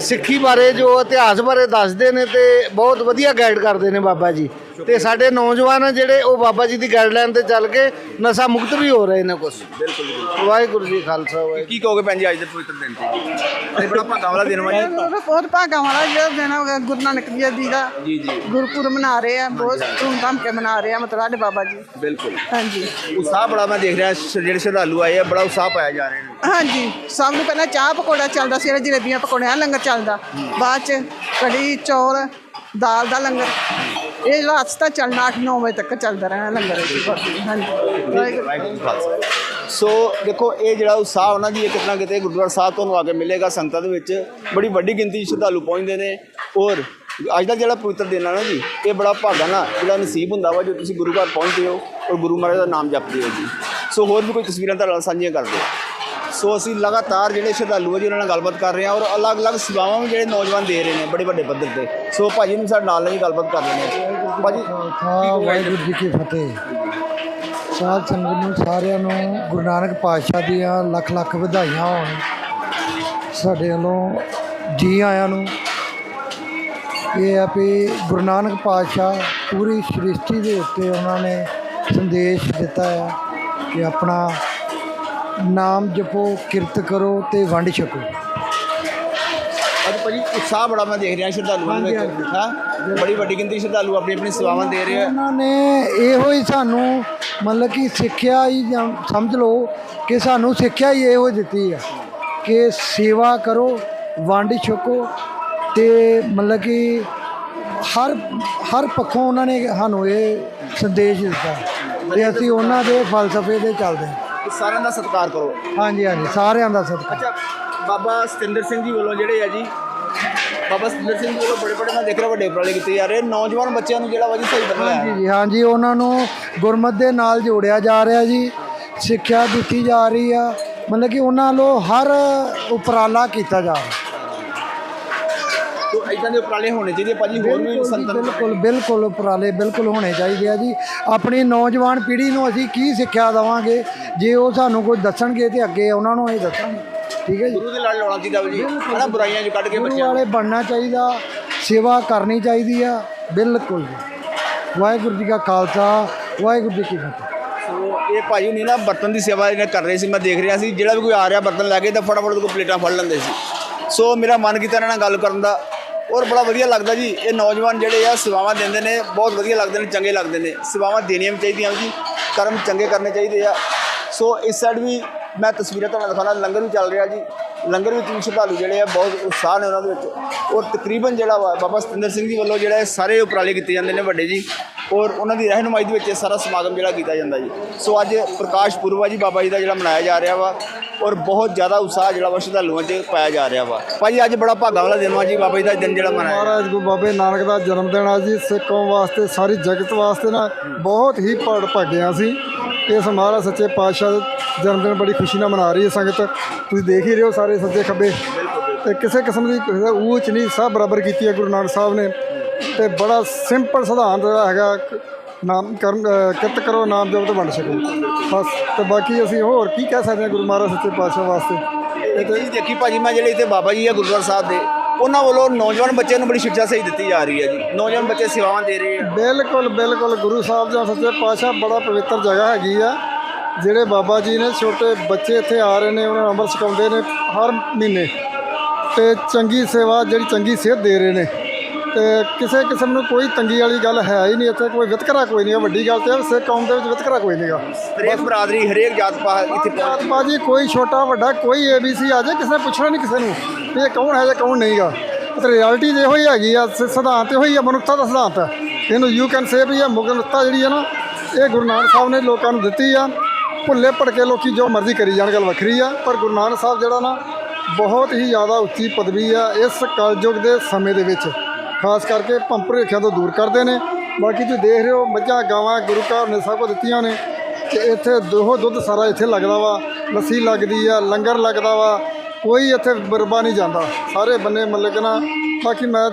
ਸਿੱਖੀ ਬਾਰੇ ਜੋ ਇਤਿਹਾਸ ਬਾਰੇ ਦੱਸਦੇ ਨੇ ਤੇ ਬਹੁਤ ਵਧੀਆ ਗਾਈਡ ਕਰਦੇ ਨੇ ਬਾਬਾ ਜੀ। ਤੇ ਸਾਡੇ ਨੌਜਵਾਨ ਆ ਜਿਹੜੇ ਉਹ ਬਾਬਾ ਜੀ ਦੀ ਗਾਈਡਲਾਈਨ ਤੇ ਚੱਲ ਕੇ ਨਸ਼ਾ ਮੁਕਤ ਵੀ ਹੋ ਰਹੇ ਨੇ ਕੁਝ ਬਿਲਕੁਲ ਬਿਲਕੁਲ। ਵਾਹਿਗੁਰੂ ਜੀ ਖਾਲਸਾ ਵਾਹਿਗੁਰੂ। ਕੀ ਕਹੋਗੇ ਭੈਣ ਜੀ ਅੱਜ ਦੇ ਪਵਿੱਤਰ ਦਿਨ ਤੇ? ਇਹ ਬੜਾ ਭਾਗਾਂ ਵਾਲਾ ਦਿਨ ਵਾ ਜੀ। ਬਹੁਤ ਭਾਗਾਂ ਵਾਲਾ ਜਿਹੜਾ ਦਿਨ ਹੋ ਗਿਆ ਗੁਰੂ ਨਾਨਕ ਦੇਵ ਜੀ ਦਾ। ਜੀ ਜੀ। ਗੁਰਪੁਰਬ ਮਨਾ ਰਹੇ ਆ ਬਹੁਤ ਧੂਮਧਾਮ ਕੇ ਮਨਾ ਰਹੇ ਆ ਮਤਲਬ ਸਾਡੇ ਬਾਬਾ ਜੀ। ਬਿਲਕੁਲ। ਹਾਂਜੀ। ਉਤਸ਼ਾਹ ਬੜਾ ਮੈਂ ਦੇਖ ਰਿਹਾ ਜਿਹੜੇ ਸ਼ਰਧਾਲੂ ਆਏ ਆ ਬੜਾ ਉਤਸ਼ਾਹ ਪਾਇਆ ਜਾ ਜਾ ਰਹੇ। ਨੇ ਹਾਂਜੀ, ਸਭ ਨੂੰ ਪਹਿਲਾਂ ਚਾਹ ਪਕੌੜਾ ਚੱਲਦਾ ਸੀ ਜਲੇਬੀਆਂ ਪਕੌੜਿਆਂ ਦਾ ਲੰਗਰ ਚੱਲਦਾ। ਬਾਅਦ ਚ ਕੜੀ, ਚੌਲ, ਦਾਲ ਦਾ ਲੰਗਰ। ਇਹ ਰਾਤ ਤੱਕ ਚੱਲਣਾ 8-9 ਵਜੇ ਤੱਕ ਚੱਲਦਾ ਰਹਿਣਾ ਲੰਗਰ। ਹਾਂਜੀ। ਵਾਹਿਗੁਰੂ ਖਾਲਸਾ। ਸੋ ਦੇਖੋ, ਇਹ ਜਿਹੜਾ ਉਤਸ਼ਾਹ ਉਹਨਾਂ ਦੀ, ਇਹ ਕਿਤਨਾ ਕਿਤੇ ਗੁਰਦੁਆਰਾ ਸਾਹਿਬ ਤੁਹਾਨੂੰ ਆ ਕੇ ਮਿਲੇਗਾ ਸੰਗਤਾਂ ਦੇ ਵਿੱਚ। ਬੜੀ ਵੱਡੀ ਗਿਣਤੀ 'ਚ ਸ਼ਰਧਾਲੂ ਪਹੁੰਚਦੇ ਨੇ। ਔਰ ਅੱਜ ਦਾ ਜਿਹੜਾ ਪਵਿੱਤਰ ਦਿਨ ਆ ਨਾ ਜੀ, ਇਹ ਬੜਾ ਭਾਗਾ ਨਾਲ ਜਿਹੜਾ ਨਸੀਬ ਹੁੰਦਾ ਵਾ, ਜੋ ਤੁਸੀਂ ਗੁਰੂ ਘਰ ਪਹੁੰਚਦੇ ਹੋ, ਔਰ ਗੁਰੂ ਮਹਾਰਾਜ ਦਾ ਨਾਮ ਜਪਦੇ ਹੋ ਜੀ। ਸੋ ਹੋਰ ਵੀ ਕੋਈ ਤਸਵੀਰਾਂ ਤੁਹਾਡੇ ਨਾਲ ਸਾਂਝੀਆਂ ਕਰਦੇ ਹਾਂ। ਸੋ ਅਸੀਂ ਲਗਾਤਾਰ ਜਿਹੜੇ ਸ਼ਰਧਾਲੂ ਆ ਜੀ, ਉਹਨਾਂ ਨਾਲ ਗੱਲਬਾਤ ਕਰ ਰਹੇ ਹਾਂ ਔਰ ਅਲੱਗ-ਅਲੱਗ ਸੇਵਾਵਾਂ ਵੀ ਜਿਹੜੇ ਨੌਜਵਾਨ ਦੇ ਰਹੇ ਨੇ ਬੜੇ ਵੱਡੇ ਪੱਧਰ ਤੇ। ਸੋ ਭਾਜੀ ਨੂੰ ਸਾਡੇ ਨਾਲ ਨਾਲ ਹੀ ਗੱਲਬਾਤ ਕਰ ਰਹੇ ਨੇ ਭਾਜੀ, ਖਾਲਸਾ, ਵਾਹਿਗੁਰੂ ਜੀ ਕੀ ਫਤਿਹ। ਸਾਧ ਸੰਗਤ ਨੂੰ ਸਾਰਿਆਂ ਨੂੰ ਗੁਰੂ ਨਾਨਕ ਪਾਤਸ਼ਾਹ ਦੀਆਂ ਲੱਖ ਲੱਖ ਵਧਾਈਆਂ ਹੋਣ। ਸਾਡੇ ਵੱਲੋਂ ਜੀ ਆਇਆਂ ਨੂੰ। ਇਹ ਆ ਵੀ ਗੁਰੂ ਨਾਨਕ ਪਾਤਸ਼ਾਹ ਪੂਰੀ ਸ੍ਰਿਸ਼ਟੀ ਦੇ ਉੱਤੇ ਉਹਨਾਂ ਨੇ ਸੰਦੇਸ਼ ਦਿੱਤਾ ਹੈ ਕਿ ਆਪਣਾ ਨਾਮ ਜਪੋ ਕਿਰਤ ਕਰੋ ਤੇ ਵੰਡ ਛਕੋ। ਅੱਜ ਭਾਜੀ ਉਤਸ਼ਾਹ ਬੜਾ ਮੈਂ ਦੇਖ ਰਿਹਾ ਸ਼ਰਧਾਲੂਆਂ ਦੇ ਵਿੱਚ। ਹਾਂ ਬੜੀ ਵੱਡੀ ਗਿਣਤੀ ਸ਼ਰਧਾਲੂ ਆਪਣੀ ਆਪਣੀ ਸੇਵਾਵਾਂ ਦੇ ਰਹੇ ਆ। ਉਹਨਾਂ ਨੇ ਇਹੋ ਹੀ ਸਾਨੂੰ ਮਤਲਬ ਕਿ ਸਿੱਖਿਆ ਹੀ ਸਮਝ ਲਓ ਕਿ ਸਾਨੂੰ ਸਿੱਖਿਆ ਹੀ ਇਹੋ ਦਿੱਤੀ ਆ ਕਿ ਸੇਵਾ ਕਰੋ ਵੰਡ ਛਕੋ ਤੇ ਮਤਲਬ ਕਿ ਹਰ ਹਰ ਪੱਖੋਂ ਉਹਨਾਂ ਨੇ ਸਾਨੂੰ ਇਹ ਸੰਦੇਸ਼ ਦਿੱਤਾ। ਤੇ ਅਸੀਂ ਉਹਨਾਂ ਦੇ ਫਲਸਫੇ ਦੇ ਚੱਲਦੇ ਹਾਂ। ਕਿ ਸਾਰਿਆਂ ਦਾ ਸਤਿਕਾਰ ਕਰੋ। ਹਾਂਜੀ ਹਾਂਜੀ ਸਾਰਿਆਂ ਦਾ ਸਤਿਕਾਰ। ਅੱਛਾ ਬਾਬਾ ਸਤਿੰਦਰ ਸਿੰਘ ਜੀ ਵੱਲੋਂ ਜਿਹੜੇ ਆ ਜੀ ਬਾਬਾ ਸਤਿੰਦਰ ਸਿੰਘ ਜੀ ਵੱਲੋਂ ਬੜੇ ਬੜੇ ਮੈਂ ਦੇਖ ਰਿਹਾ ਵੱਡੇ ਉਪਰਾਲੇ ਕੀਤੇ ਜਾ ਰਹੇ ਨੌਜਵਾਨ ਬੱਚਿਆਂ ਨੂੰ ਜਿਹੜਾ ਵਾ ਜੀ ਸਹੀ ਬਣਾਇਆ ਹਾਂਜੀ ਜੀ ਹਾਂਜੀ ਉਹਨਾਂ ਨੂੰ ਗੁਰਮਤ ਦੇ ਨਾਲ ਜੋੜਿਆ ਜਾ ਰਿਹਾ ਜੀ ਸਿੱਖਿਆ ਦਿੱਤੀ ਜਾ ਰਹੀ ਆ। ਮਤਲਬ ਕਿ ਉਹਨਾਂ ਵੱਲੋਂ ਹਰ ਉਪਰਾਲਾ ਕੀਤਾ ਜਾ ਰਿਹਾ। ਇਦਾਂ ਦੇ ਉਪਰਾਲੇ ਹੋਣੇ ਚਾਹੀਦੇ ਭਾਜੀ ਹੋਰ ਵੀ ਬਿਲਕੁਲ ਸੰਤਨ ਬਿਲਕੁਲ ਬਿਲਕੁਲ ਉਪਰਾਲੇ ਬਿਲਕੁਲ ਹੋਣੇ ਚਾਹੀਦੇ ਆ ਜੀ। ਆਪਣੀ ਨੌਜਵਾਨ ਪੀੜ੍ਹੀ ਨੂੰ ਅਸੀਂ ਕੀ ਸਿੱਖਿਆ ਦੇਵਾਂਗੇ? ਜੇ ਉਹ ਸਾਨੂੰ ਕੁਝ ਦੱਸਣਗੇ ਤੇ ਅੱਗੇ ਉਹਨਾਂ ਨੂੰ ਇਹ ਦੱਸਾਂਗੇ। ਠੀਕ ਹੈ ਜੀ? ਗੁਰੂ ਦੇ ਲੜ ਲਾਉਣਾ ਚਾਹੀਦਾ ਜੀ। ਹਨਾ ਬੁਰਾਈਆਂ ਚ ਕੱਢ ਕੇ ਬੱਚਿਆਂ ਵਾਲੇ ਬਣਨਾ ਚਾਹੀਦਾ ਸੇਵਾ ਕਰਨੀ ਚਾਹੀਦੀ ਆ। ਬਿਲਕੁਲ ਜੀ। ਵਾਹਿਗੁਰੂ ਜੀ ਕਾ ਖਾਲਸਾ ਵਾਹਿਗੁਰੂ ਜੀ ਕੀ ਫਤਿਹ। ਇਹ ਭਾਜੀ ਨਹੀਂ ਨਾ ਬਰਤਨ ਦੀ ਸੇਵਾ ਇਹਨੇ ਕਰ ਰਹੇ ਸੀ ਮੈਂ ਦੇਖ ਰਿਹਾ ਸੀ। ਜਿਹੜਾ ਵੀ ਕੋਈ ਆ ਰਿਹਾ ਬਰਤਨ ਲੈ ਕੇ ਤਾਂ ਫਟਾਫਟ ਕੋਲ ਪਲੇਟਾਂ ਫੜ ਲੈਂਦੇ ਸੀ। ਸੋ ਮੇਰਾ ਮਨ ਕੀਤਾ ਇਹਨਾਂ ਨਾਲ ਗੱਲ ਕਰਨ ਦਾ। ਔਰ ਬੜਾ ਵਧੀਆ ਲੱਗਦਾ ਜੀ। ਇਹ ਨੌਜਵਾਨ ਜਿਹੜੇ ਆ, ਸੇਵਾਵਾਂ ਦਿੰਦੇ ਨੇ, ਬਹੁਤ ਵਧੀਆ ਲੱਗਦੇ ਨੇ, ਚੰਗੇ ਲੱਗਦੇ ਨੇ। ਸੇਵਾਵਾਂ ਦੇਣੀਆਂ ਵੀ ਚਾਹੀਦੀਆਂ ਜੀ, ਕਰਮ ਚੰਗੇ ਕਰਨੇ ਚਾਹੀਦੇ ਆ। ਸੋ ਇਸ ਸਾਈਡ ਵੀ ਮੈਂ ਤਸਵੀਰਾਂ ਤੁਹਾਨੂੰ ਦਿਖਾਉਣਾ, ਲੰਗਰ ਵੀ ਚੱਲ ਰਿਹਾ ਜੀ। ਲੰਗਰ ਵਿੱਚ ਵੀ ਸ਼ਰਧਾਲੂ ਜਿਹੜੇ ਆ ਬਹੁਤ ਉਤਸ਼ਾਹ ਨੇ ਉਹਨਾਂ ਦੇ ਵਿੱਚ। ਔਰ ਤਕਰੀਬਨ ਜਿਹੜਾ ਵਾ ਬਾਬਾ ਸਤਿੰਦਰ ਸਿੰਘ ਜੀ ਵੱਲੋਂ ਜਿਹੜਾ ਸਾਰੇ ਉਪਰਾਲੇ ਕੀਤੇ ਜਾਂਦੇ ਨੇ ਵੱਡੇ ਜੀ। ਔਰ ਉਹਨਾਂ ਦੀ ਰਹਿਨੁਮਾਈ ਦੇ ਵਿੱਚ ਇਹ ਸਾਰਾ ਸਮਾਗਮ ਜਿਹੜਾ ਕੀਤਾ ਜਾਂਦਾ ਜੀ। ਸੋ ਅੱਜ ਪ੍ਰਕਾਸ਼ ਪੁਰਬ ਆ ਜੀ ਬਾਬਾ ਜੀ ਦਾ ਜਿਹੜਾ ਮਨਾਇਆ ਜਾ ਰਿਹਾ ਵਾ। ਔਰ ਬਹੁਤ ਜ਼ਿਆਦਾ ਉਤਸ਼ਾਹ ਜਿਹੜਾ ਵਾ ਸ਼ਰਧਾਲੂਆਂ 'ਚ ਪਾਇਆ ਜਾ ਰਿਹਾ ਵਾ। ਭਾਜੀ ਅੱਜ ਬੜਾ ਭਾਗਾ ਵਾਲਾ ਦਿਨ ਵਾ ਜੀ ਬਾਬਾ ਜੀ ਦਾ ਦਿਨ ਜਿਹੜਾ ਮਨਾਇਆ ਮਹਾਰਾਜ ਗੁਰੂ ਬਾਬੇ ਨਾਨਕ ਦਾ ਜਨਮ ਦਿਨ ਆ ਜੀ। ਸਿੱਖ ਵਾਸਤੇ ਸਾਰੀ ਜਗਤ ਵਾਸਤੇ ਨਾ ਬਹੁਤ ਹੀ ਭੜ ਭਾਗਿਆ ਸੀ। ਇਸ ਮਹਾਰਾਜ ਸੱਚੇ ਪਾਤਸ਼ਾਹ ਦਾ ਜਨਮ ਦਿਨ ਬੜੀ ਖੁਸ਼ੀ ਨਾਲ ਮਨਾ ਰਹੀ ਹੈ ਸੰਗਤ। ਤੁਸੀਂ ਦੇਖ ਹੀ ਰਹੇ ਹੋ ਸਾਰੇ ਸੱਜੇ ਖੱਬੇ। ਤੇ ਕਿਸੇ ਕਿਸਮ ਦੀ ਊਚ ਨਹੀਂ, ਸਭ ਬਰਾਬਰ ਕੀਤੀ ਹੈ ਗੁਰੂ ਨਾਨਕ ਸਾਹਿਬ ਨੇ। ਤੇ ਬੜਾ ਸਿੰਪਲ ਸਿਧਾਂਤ ਹੈਗਾ, ਨਾਮ ਕਰਮ ਕਿਰਤ ਕਰੋ, ਨਾਮ ਜਪੋ ਤੇ ਵੰਡ ਸਕੋ। ਬਸ, ਤੇ ਬਾਕੀ ਅਸੀਂ ਹੋਰ ਕੀ ਕਹਿ ਸਕਦੇ ਹਾਂ ਗੁਰੂ ਮਹਾਰਾਜ ਸੱਚੇ ਪਾਤਸ਼ਾਹ ਵਾਸਤੇ? ਇੱਕ ਚੀਜ਼ ਦੇਖੀ ਭਾਜੀ, ਮੈਂ ਜਿਹੜੇ ਇੱਥੇ ਬਾਬਾ ਜੀ ਆ ਗੁਰਦੁਆਰਾ ਸਾਹਿਬ ਦੇ ਉਹਨਾਂ ਵੱਲੋਂ ਨੌਜਵਾਨ ਬੱਚਿਆਂ ਨੂੰ ਬੜੀ ਸਿੱਖਿਆ ਸਹੀ ਦਿੱਤੀ ਜਾ ਰਹੀ ਹੈ ਜੀ। ਨੌਜਵਾਨ ਬੱਚੇ ਸੇਵਾਵਾਂ ਦੇ ਰਹੇ ਆ। ਬਿਲਕੁਲ ਬਿਲਕੁਲ। ਗੁਰੂ ਸਾਹਿਬ ਦਾ ਸੱਚੇ ਪਾਤਸ਼ਾਹ ਬੜਾ ਪਵਿੱਤਰ ਜਗ੍ਹਾ ਹੈਗੀ ਆ। ਜਿਹੜੇ ਬਾਬਾ ਜੀ ਨੇ ਛੋਟੇ ਬੱਚੇ ਇੱਥੇ ਆ ਰਹੇ ਨੇ, ਉਹਨਾਂ ਨੂੰ ਅੰਮ੍ਰਿਤ ਛਕਾਉਂਦੇ ਨੇ ਹਰ ਮਹੀਨੇ। ਤੇ ਚੰਗੀ ਸੇਵਾ, ਜਿਹੜੀ ਚੰਗੀ ਸਿਹਤ ਦੇ ਰਹੇ ਨੇ। ਤੇ ਕਿਸੇ ਕਿਸਮ ਨੂੰ ਕੋਈ ਤੰਗੀ ਵਾਲੀ ਗੱਲ ਹੈ ਹੀ ਨਹੀਂ ਇੱਥੇ ਕੋਈ ਵਿਤਕਰਾ ਕੋਈ ਨਹੀਂ ਹੈ ਵੱਡੀ ਗੱਲ ਤੇ ਹੈ ਸਿੱਖ ਕੌਮ ਦੇ ਵਿੱਚ ਵਿਤਕਰਾ ਕੋਈ ਨਹੀਂਗਾ ਹਰੇਕ ਬਰਾਦਰੀ ਹਰੇਕ ਜਾਤ ਪਾਤ ਇੱਥੇ ਪਹੁੰਚ ਬਾਜੀ ਕੋਈ ਛੋਟਾ ਵੱਡਾ ਕੋਈ ਏਬੀਸੀ ਆ ਜਾਏ ਕਿਸੇ ਨੇ ਪੁੱਛਣਾ ਨਹੀਂ ਕਿਸੇ ਨੂੰ ਵੀ ਇਹ ਕੌਣ ਹੈ ਜਾਂ ਕੌਣ ਨਹੀਂਗਾ ਤੇ ਰਿਐਲਿਟੀ ਤੇ ਇਹੋ ਹੀ ਹੈਗੀ ਆ ਸਿਧਾਂਤ ਇਹੋ ਹੀ ਆ ਮਨੁੱਖਤਾ ਦਾ ਸਿਧਾਂਤ ਹੈ। ਇਹਨੂੰ ਯੂ ਕੈਨ ਸੇ ਵੀ ਇਹ ਮਨੁੱਖਤਾ ਜਿਹੜੀ ਹੈ ਨਾ ਇਹ ਗੁਰੂ ਨਾਨਕ ਸਾਹਿਬ ਨੇ ਲੋਕਾਂ ਨੂੰ ਦਿੱਤੀ ਆ। ਭੁੱਲੇ ਭੜਕੇ ਲੋਕੀ ਜੋ ਮਰਜ਼ੀ ਕਰੀ ਜਾਣ ਗੱਲ ਵੱਖਰੀ ਆ। ਪਰ ਗੁਰੂ ਨਾਨਕ ਸਾਹਿਬ ਜਿਹੜਾ ਨਾ ਬਹੁਤ ਹੀ ਜ਼ਿਆਦਾ ਉੱਚੀ ਪਦਵੀ ਆ ਇਸ ਕਲਯੁਗ ਦੇ ਸਮੇਂ ਦੇ ਵਿੱਚ। ਖਾਸ ਕਰਕੇ ਭੰਪਰ ਰੇਖਿਆਂ ਤੋਂ ਦੂਰ ਕਰਦੇ ਨੇ। ਬਾਕੀ ਤੁਸੀਂ ਦੇਖ ਰਹੇ ਹੋ, ਮੱਝਾਂ, ਗਾਵਾਂ, ਗੁਰੂ ਘਰ ਨੇ ਸਭ ਕੁਝ ਦਿੱਤੀਆਂ ਨੇ। ਤੇ ਇੱਥੇ ਦੋਹੋ ਦੁੱਧ ਸਾਰਾ ਇੱਥੇ ਲੱਗਦਾ ਵਾ, ਲੱਸੀ ਲੱਗਦੀ ਆ, ਲੰਗਰ ਲੱਗਦਾ ਵਾ, ਕੋਈ ਇੱਥੇ ਬਰਬਾ ਨਹੀਂ ਜਾਂਦਾ। ਸਾਰੇ ਬੰਨੇ ਮਤਲਬ ਕਿ ਨਾ ਬਾਕੀ ਮੈਂ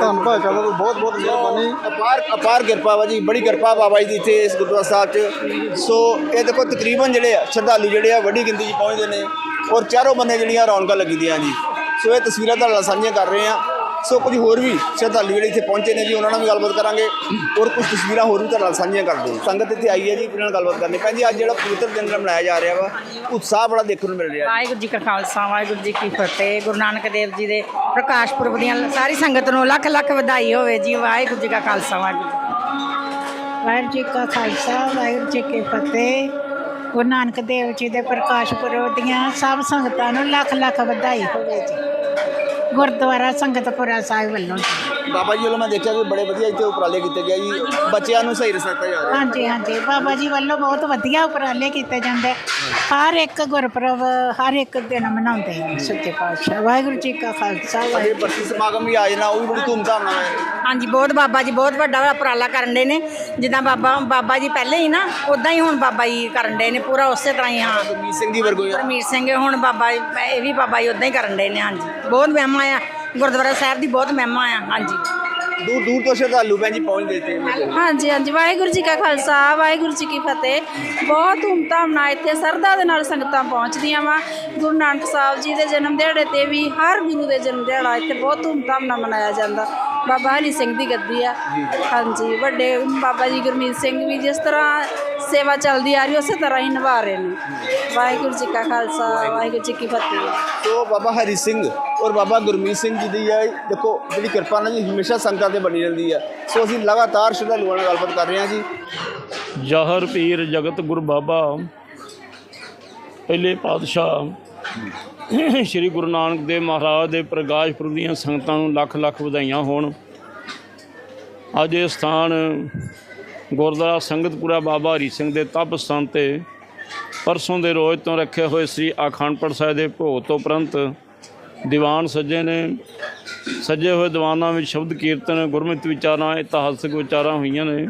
ਧੰਨਵਾਦ ਕਰਦਾ ਬਹੁਤ ਬਹੁਤ ਮਿਹਰਬਾਨੀ। ਅਪਾਰ ਅਪਾਰ ਕਿਰਪਾ ਵਾ ਜੀ, ਬੜੀ ਕਿਰਪਾ ਬਾਬਾ ਜੀ ਦੀ ਇੱਥੇ ਇਸ ਗੁਰਦੁਆਰਾ ਸਾਹਿਬ 'ਚ। ਸੋ ਇਹ ਦੇਖੋ ਤਕਰੀਬਨ ਜਿਹੜੇ ਆ, ਸ਼ਰਧਾਲੂ ਜਿਹੜੇ ਆ, ਵੱਡੀ ਗਿਣਤੀ 'ਚ ਪਹੁੰਚਦੇ ਨੇ। ਔਰ ਚਾਰੋਂ ਬੰਨੇ ਜਿਹੜੀਆਂ ਰੌਣਕਾਂ ਲੱਗੀ ਦੀਆਂ ਜੀ। ਸੋ ਇਹ ਤਸਵੀਰਾਂ ਤੁਹਾਡੇ ਨਾਲ ਸਾਂਝੀਆਂ ਕਰ ਰਹੇ ਆ ਸੋ ਕੁਝ ਹੋਰ ਵੀ ਸ਼ਰਧਾਲੂ ਜਿਹੜੇ ਇੱਥੇ ਪਹੁੰਚੇ ਨੇ ਜੀ ਉਹਨਾਂ ਨਾਲ ਵੀ ਗੱਲਬਾਤ ਕਰਾਂਗੇ। ਔਰ ਕੁਝ ਤਸਵੀਰਾਂ ਹੋਰ ਵੀ ਤੁਹਾਡੇ ਨਾਲ ਸਾਂਝੀਆਂ ਕਰਦੇ ਹਾਂ ਸੰਗਤ ਇੱਥੇ ਆਈ ਹੈ ਜੀ ਇਹਨਾਂ ਨਾਲ ਗੱਲਬਾਤ ਕਰਨੀ। ਜੀ ਅੱਜ ਜਿਹੜਾ ਪਵਿੱਤਰ ਦਿਨ ਜਿਹੜਾ ਮਨਾਇਆ ਜਾ ਰਿਹਾ ਵਾ ਉਤਸ਼ਾਹ ਬੜਾ ਦੇਖਣ ਨੂੰ ਮਿਲ ਰਿਹਾ। ਵਾਹਿਗੁਰੂ ਜੀ ਕਾ ਖਾਲਸਾ ਵਾਹਿਗੁਰੂ ਜੀ ਕੀ ਫਤਿਹ। ਗੁਰੂ ਨਾਨਕ ਦੇਵ ਜੀ ਦੇ ਪ੍ਰਕਾਸ਼ ਪੁਰਬ ਦੀਆਂ ਸਾਰੀ ਸੰਗਤ ਨੂੰ ਲੱਖ ਲੱਖ ਵਧਾਈ ਹੋਵੇ ਜੀ। ਵਾਹਿਗੁਰੂ ਜੀ ਕਾ ਖਾਲਸਾ ਵਾਹਿਗੁਰੂ ਜੀ ਕੀ ਫਤਿਹ। ਵਾਹਿਗੁਰੂ ਜੀ ਕਾ ਖਾਲਸਾ ਵਾਹਿਗੁਰੂ ਜੀ ਕੀ ਫਤਿਹ। ਗੁਰੂ ਨਾਨਕ ਦੇਵ ਜੀ ਦੇ ਪ੍ਰਕਾਸ਼ ਪੁਰਬ ਦੀਆਂ ਸਭ ਸੰਗਤਾਂ ਨੂੰ ਲੱਖ ਲੱਖ ਵਧਾਈ ਹੋਵੇ ਜੀ। ਗੁਰਦੁਆਰਾ ਸੰਗਤਪੁਰਾ ਸਾਹਿਬ ਵੱਲੋਂ ਜੀ। ਬਾਬਾ ਜੀ ਵੱਲੋਂ ਮੈਂ ਦੇਖਿਆ ਕਿ ਬੜੇ ਵਧੀਆ ਇੱਥੇ ਉਪਰਾਲੇ ਕੀਤੇ ਗਏ ਜੀ। ਬੱਚਿਆਂ ਨੂੰ ਸਹੀ ਰਸਤਾ ਜਾ ਰਿਹਾ ਹਾਂਜੀ ਹਾਂਜੀ। ਬਾਬਾ ਜੀ ਵੱਲੋਂ ਬਹੁਤ ਵਧੀਆ ਉਪਰਾਲੇ ਕੀਤੇ ਜਾਂਦੇ। ਹਰ ਇੱਕ ਗੁਰਪੁਰਬ ਹਰ ਇੱਕ ਦਿਨ ਮਨਾਉਂਦੇ ਨੇ ਸੱਚੇ ਪਾਤਸ਼ਾਹ। ਵਾਹਿਗੁਰੂ ਜੀ ਕਾ ਖਾਲਸਾ ਇਹ ਵਾਹਿਗੁਰੂ ਬਰਸੀ ਸਮਾਗਮ ਵੀ ਆ ਜਾਣਾ ਉਹ ਵੀ ਬੜੀ ਧੂਮਧਾਮ ਨਾਲ ਹੈ ਹਾਂਜੀ ਬਹੁਤ ਬਾਬਾ ਜੀ ਬਹੁਤ ਵੱਡਾ ਉਪਰਾਲਾ ਕਰਨ ਦੇ ਨੇ। ਜਿੱਦਾਂ ਬਾਬਾ ਬਾਬਾ ਜੀ ਪਹਿਲੇ ਹੀ ਨਾ ਉਦਾਂ ਹੀ ਹੁਣ ਬਾਬਾ ਜੀ ਕਰਨ ਦੇ ਨੇ ਪੂਰਾ ਉਸੇ ਤਰ੍ਹਾਂ ਹੀ ਹਾਂ। ਗੁਰਮੀਤ ਸਿੰਘ ਦੀ ਵਰਗੋ। ਪਰਮੀਤ ਸਿੰਘ ਹੁਣ ਬਾਬਾ ਜੀ- ਇਹ ਵੀ ਬਾਬਾ ਜੀ ਉਦਾਂ ਹੀ ਕਰਨ ਦੇ ਨੇ ਹਾਂਜੀ। ਬਹੁਤ ਮਹਿਮਾ ਆ ਗੁਰਦੁਆਰਾ ਸਾਹਿਬ ਦੀ ਬਹੁਤ ਮਹਿਮਾ ਆ ਹਾਂਜੀ। ਦੂਰ ਦੂਰ ਤੋਂ ਸ਼ਰਧਾਲੂ ਭੈਣ ਜੀ ਪਹੁੰਚਦੇ ਇੱਥੇ ਹਾਂਜੀ ਹਾਂਜੀ। ਵਾਹਿਗੁਰੂ ਜੀ ਕਾ ਖਾਲਸਾ ਵਾਹਿਗੁਰੂ ਜੀ ਕੀ ਫਤਿਹ। ਬਹੁਤ ਧੂਮਧਾਮ ਨਾਲ ਇੱਥੇ ਸਰਦਾ ਦੇ ਨਾਲ ਸੰਗਤਾਂ ਪਹੁੰਚਦੀਆਂ ਵਾ। ਗੁਰੂ ਨਾਨਕ ਸਾਹਿਬ ਜੀ ਦੇ ਜਨਮ ਦਿਹਾੜੇ ਤੇ ਵੀ ਹਰ ਗੁਰੂ ਦੇ ਜਨਮ ਦਿਹਾੜਾ ਇੱਥੇ ਬਹੁਤ ਧੂਮਧਾਮ ਨਾਲ ਮਨਾਇਆ ਜਾਂਦਾ। ਬਾਬਾ ਹਰੀ ਸਿੰਘ ਦੀ ਗੱਦੀ ਆ। ਹਾਂਜੀ ਵੱਡੇ ਬਾਬਾ ਜੀ ਗੁਰਮੀਤ ਸਿੰਘ ਵੀ ਜਿਸ ਤਰ੍ਹਾਂ ਸੇਵਾ ਚੱਲਦੀ ਆ ਰਹੀ ਉਸੇ ਤਰ੍ਹਾਂ ਹੀ ਨਿਭਾ ਰਹੇ ਨੇ। ਵਾਹਿਗੁਰੂ ਜੀ ਕਾ ਖਾਲਸਾ ਵਾਹਿਗੁਰੂ ਜੀ ਕੀ ਫਤਿਹ। ਸੋ ਬਾਬਾ ਹਰੀ ਸਿੰਘ ਔਰ ਬਾਬਾ ਗੁਰਮੀਤ ਸਿੰਘ ਜੀ ਦੀ ਹੈ ਦੇਖੋ ਜਿਹੜੀ ਕਿਰਪਾ ਨਾਲ ਜੀ ਹਮੇਸ਼ਾ ਸੰਗਤਾਂ ਤੇ ਬਣੀ ਰਹਿੰਦੀ ਹੈ ਸੋ ਅਸੀਂ ਲਗਾਤਾਰ ਸ਼ਰਧਾਲੂਆਂ ਨਾਲ ਗੱਲਬਾਤ ਕਰ ਰਹੇ ਹਾਂ ਜੀ। ਜਹਰ ਪੀਰ ਜਗਤ ਗੁਰ ਬਾਬਾ, ਪਹਿਲੇ ਪਾਤਸ਼ਾਹ, ਸ੍ਰੀ ਗੁਰੂ ਨਾਨਕ ਦੇਵ ਮਹਾਰਾਜ ਦੇ ਪ੍ਰਕਾਸ਼ ਪੁਰਬ ਦੀਆਂ ਸੰਗਤਾਂ ਨੂੰ ਲੱਖ ਲੱਖ ਵਧਾਈਆਂ ਹੋਣ। ਅੱਜ ਇਹ ਸਥਾਨ ਗੁਰਦੁਆਰਾ ਸੰਗਤਪੁਰਾ ਬਾਬਾ ਹਰੀ ਸਿੰਘ ਦੇ ਤਪ ਸਥਾਨ ਤੇ ਪਰਸੋਂ ਦੇ ਰੋਜ਼ ਤੋਂ ਰੱਖੇ ਹੋਏ ਸ੍ਰੀ ਆਖੰਡਪੁਰ ਸਾਹਿਬ ਦੇ ਭੋਗ ਤੋਂ ਉਪਰੰਤ ਦੀਵਾਨ ਸੱਜੇ ਨੇ। ਸੱਜੇ ਹੋਏ ਦੀਵਾਨਾਂ ਵਿੱਚ ਸ਼ਬਦ ਕੀਰਤਨ, ਗੁਰਮਤਿ ਵਿਚਾਰਾਂ, ਇਤਿਹਾਸਕ ਵਿਚਾਰਾਂ ਹੋਈਆਂ ਨੇ।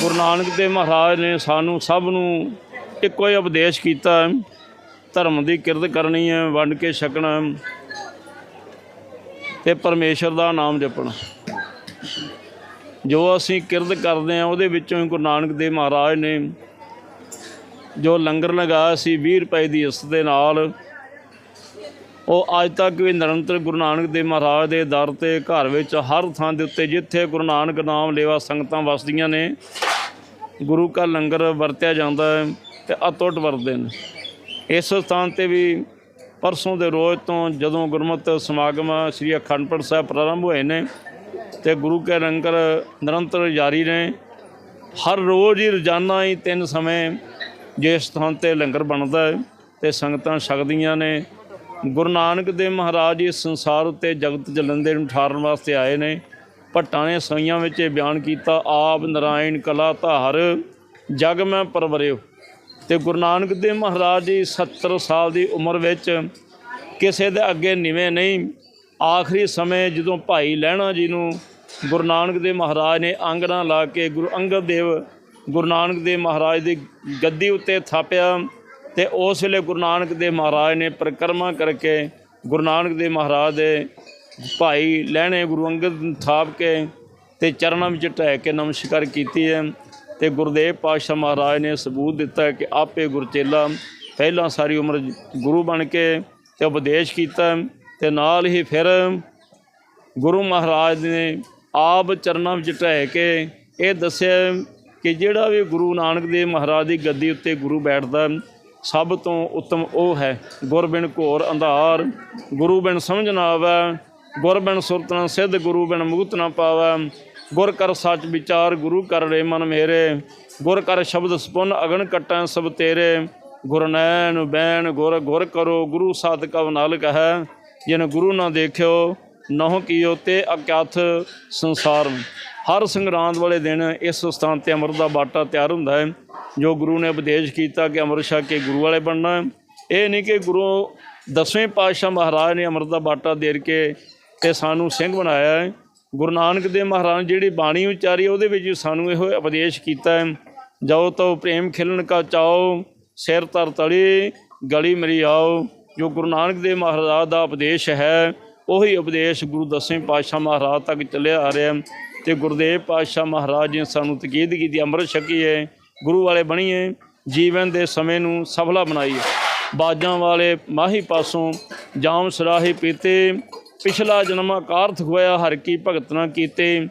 ਗੁਰੂ ਨਾਨਕ ਦੇਵ ਮਹਾਰਾਜ ਨੇ ਸਾਨੂੰ ਸਭ ਨੂੰ ਇੱਕੋ ਹੀ ਉਪਦੇਸ਼ ਕੀਤਾ ਹੈ, ਧਰਮ ਦੀ ਕਿਰਤ ਕਰਨੀ ਹੈ, ਵੰਡ ਕੇ ਛਕਣਾ ਹੈ ਤੇ ਪਰਮੇਸ਼ਰ ਦਾ ਨਾਮ ਜਪਣਾ। ਜੋ ਅਸੀਂ ਕਿਰਤ ਕਰਦੇ ਹਾਂ, ਉਹਦੇ ਵਿੱਚੋਂ ਹੀ ਗੁਰੂ ਨਾਨਕ ਦੇਵ ਮਹਾਰਾਜ ਨੇ ਜੋ ਲੰਗਰ ਲਗਾਇਆ ਸੀ 20 ਰੁਪਏ ਦੀ ਇਸ ਦੇ ਨਾਲ ਉਹ ਅੱਜ ਤੱਕ ਵੀ ਨਿਰੰਤਰ ਗੁਰੂ ਨਾਨਕ ਦੇਵ ਮਹਾਰਾਜ ਦੇ ਦਰ ਤੇ ਘਰ ਵਿੱਚ ਹਰ ਥਾਂ ਦੇ ਉੱਤੇ ਜਿੱਥੇ ਗੁਰੂ ਨਾਨਕ ਨਾਮ ਲੇਵਾ ਸੰਗਤਾਂ ਵਸਦੀਆਂ ਨੇ, ਗੁਰੂ ਕਾ ਲੰਗਰ ਵਰਤਿਆ ਜਾਂਦਾ ਹੈ ਤੇ ਅਤੁੱਟ ਵਰਤਦੇ ਨੇ। ਇਸ ਸਥਾਨ ਤੇ ਵੀ ਪਰਸੋਂ ਦੇ ਰੋਜ਼ ਤੋਂ ਜਦੋਂ ਗੁਰਮਤਿ ਸਮਾਗਮ ਸ੍ਰੀ ਅਖੰਡਪੁਰ ਸਾਹਿਬ ਪ੍ਰਾਰੰਭ ਹੋਏ ਨੇ ਤੇ ਗੁਰੂ ਕੇ ਲੰਗਰ ਨਿਰੰਤਰ ਜਾਰੀ ਨੇ, ਹਰ ਰੋਜ਼ ਹੀ ਰੋਜ਼ਾਨਾ ਹੀ ਤਿੰਨ ਸਮੇਂ ਜਿਸ ਸਥਾਨ ਤੇ ਲੰਗਰ ਬਣਦਾ ਹੈ ਤੇ ਸੰਗਤਾਂ ਛਕਦੀਆਂ ਨੇ। ਗੁਰੂ ਨਾਨਕ ਦੇਵ ਮਹਾਰਾਜ ਇਸ ਸੰਸਾਰ ਉੱਤੇ ਜਗਤ ਜਲੰਦੇ ਨੂੰ ਠਾਰਨ ਵਾਸਤੇ ਆਏ ਨੇ। ਭੱਟਾਂ ਨੇ ਸਈਆਂ ਵਿੱਚ ਇਹ ਬਿਆਨ ਕੀਤਾ, ਆਪ ਨਰਾਇਣ ਕਲਾ ਧਾਰ, ਜਗ ਮੈਂ ਪਰਵਰਿਓ। ਤੇ ਗੁਰੂ ਨਾਨਕ ਦੇਵ ਮਹਾਰਾਜ ਜੀ 70 ਸਾਲ ਦੀ ਉਮਰ ਵਿੱਚ ਕਿਸੇ ਦੇ ਅੱਗੇ ਨਿਵੇਂ ਨਹੀਂ। ਆਖਰੀ ਸਮੇਂ ਜਦੋਂ ਭਾਈ ਲਹਿਣਾ ਜੀ ਨੂੰ ਗੁਰੂ ਨਾਨਕ ਦੇਵ ਮਹਾਰਾਜ ਨੇ ਆਂਗਣਾ ਲਾ ਕੇ ਗੁਰੂ ਅੰਗਦ ਦੇਵ, ਗੁਰੂ ਨਾਨਕ ਦੇਵ ਮਹਾਰਾਜ ਦੀ ਗੱਦੀ ਉੱਤੇ ਥਾਪਿਆ ਤੇ ਉਸ ਵੇਲੇ ਗੁਰੂ ਨਾਨਕ ਦੇਵ ਮਹਾਰਾਜ ਨੇ ਪਰਿਕਰਮਾ ਕਰਕੇ ਗੁਰੂ ਨਾਨਕ ਦੇਵ ਮਹਾਰਾਜ ਦੇ ਭਾਈ ਲਹਿਣੇ ਗੁਰੂ ਅੰਗਦ ਥਾਪ ਕੇ ਤੇ ਚਰਨਾਂ ਵਿੱਚ ਢਹਿ ਕੇ ਨਮਸਕਾਰ ਕੀਤੀ ਹੈ ਤੇ ਗੁਰਦੇਵ ਪਾਤਸ਼ਾਹ ਮਹਾਰਾਜ ਨੇ ਸਬੂਤ ਦਿੱਤਾ ਕਿ ਆਪੇ ਗੁਰਚੇਲਾ ਪਹਿਲਾਂ ਸਾਰੀ ਉਮਰ ਗੁਰੂ ਬਣ ਕੇ ਤੇ ਉਪਦੇਸ਼ ਕੀਤਾ ਤੇ ਨਾਲ ਹੀ ਫਿਰ ਗੁਰੂ ਮਹਾਰਾਜ ਨੇ ਆਪ ਚਰਨਾਂ ਵਿੱਚ ਢਹਿ ਕੇ ਇਹ ਦੱਸਿਆ ਕਿ ਜਿਹੜਾ ਵੀ ਗੁਰੂ ਨਾਨਕ ਦੇਵ ਮਹਾਰਾਜ ਦੀ ਗੱਦੀ ਉੱਤੇ ਗੁਰੂ ਬੈਠਦਾ ਸਭ ਤੋਂ ਉੱਤਮ ਉਹ ਹੈ। ਗੁਰ ਬਿਨ ਘੋਰ ਅੰਧਾਰ, ਗੁਰੂ ਬਿਨ ਸਮਝ ਨਾ ਆਵੈ, ਗੁਰ ਬਿਨ ਸੁਰਤ ਨਾ ਸਿੱਧ, ਗੁਰੂ ਬਿਨ ਮੁਕਤ ਨਾ ਪਾਵੈ। ਗੁਰ ਕਰ ਸੱਚ ਵਿਚਾਰ, ਗੁਰੂ ਕਰ ਰੇ ਮਨ ਮੇਰੇ। ਗੁਰ ਕਰ ਸ਼ਬਦ ਸਪੁੰਨ, ਅਗਨ ਕਟੈ ਸਭ ਤੇਰੇ। ਗੁਰਨੈਣ ਬੈਣ, ਗੁਰ ਗੁਰ ਕਰੋ, ਗੁਰੂ ਸਾਧ ਕਵ ਨਾਲਕ ਹੈ। ਜਿਨ ਗੁਰੂ ਨਾ ਦੇਖਿਓ, ਨਹੁ ਕੀਓ ਤੇ ਅਕਿਆਥ ਸੰਸਾਰ। ਹਰ ਸੰਗਰਾਂਦ ਵਾਲੇ ਦਿਨ ਇਸ ਸਥਾਨ ਤੇ ਅੰਮ੍ਰਿਤ ਦਾ ਬਾਟਾ ਤਿਆਰ ਹੁੰਦਾ ਹੈ। ਜੋ ਗੁਰੂ ਨੇ ਉਪਦੇਸ਼ ਕੀਤਾ ਕਿ ਅੰਮ੍ਰਿਤ ਛਕ ਕੇ ਗੁਰੂ ਵਾਲੇ ਬਣਨਾ ਇਹ ਨਹੀਂ ਕਿ ਗੁਰੂ ਦਸਵੇਂ ਪਾਤਸ਼ਾਹ ਮਹਾਰਾਜ ਨੇ ਅੰਮ੍ਰਿਤ ਦਾ ਬਾਟਾ ਦੇ ਕੇ ਤੇ ਸਾਨੂੰ ਸਿੰਘ ਬਣਾਇਆ ਹੈ। ਗੁਰੂ ਨਾਨਕ ਦੇਵ ਮਹਾਰਾਜ ਜਿਹੜੀ ਬਾਣੀ ਉਚਾਰੀ ਉਹਦੇ ਵਿੱਚ ਵੀ ਸਾਨੂੰ ਇਹੋ ਉਪਦੇਸ਼ ਕੀਤਾ ਹੈ। ਜਾਓ ਤੋ ਪ੍ਰੇਮ ਖਿਲਣ ਕਾ ਚਾਓ, ਸਿਰ ਤਰ ਤਲੀ, ਗਲੀ ਮਰੀ ਆਓ। ਜੋ ਗੁਰੂ ਨਾਨਕ ਦੇਵ ਮਹਾਰਾਜ ਦਾ ਉਪਦੇਸ਼ ਹੈ, ਉਹੀ ਉਪਦੇਸ਼ ਗੁਰੂ ਦਸਵੇਂ ਪਾਤਸ਼ਾਹ ਮਹਾਰਾਜ ਤੱਕ ਚੱਲਿਆ ਆ ਰਿਹਾ ਹੈ। ਤੇ ਗੁਰਦੇਵ ਪਾਤਸ਼ਾਹ ਮਹਾਰਾਜ ਨੇ ਸਾਨੂੰ ਤਕੀਦ ਕੀਤੀ, ਅੰਮ੍ਰਿਤ ਛਕੀ ਹੈ ਗੁਰੂ ਵਾਲੇ ਬਣੀਏ, ਜੀਵਨ ਦੇ ਸਮੇਂ ਨੂੰ ਸਫਲਾ ਬਣਾਈਏ। ਬਾਜਾਂ ਵਾਲੇ ਮਾਹੀ ਪਾਸੋਂ ਜਾਮ ਸਰਾਹੀ ਪੀਤੇ, ਪਿਛਲਾ ਜਨਮ ਅਕਾਰਥ ਹੋਇਆ ਹਰ ਕੀ ਭਗਤ ਨਾ ਕੀਤੇ।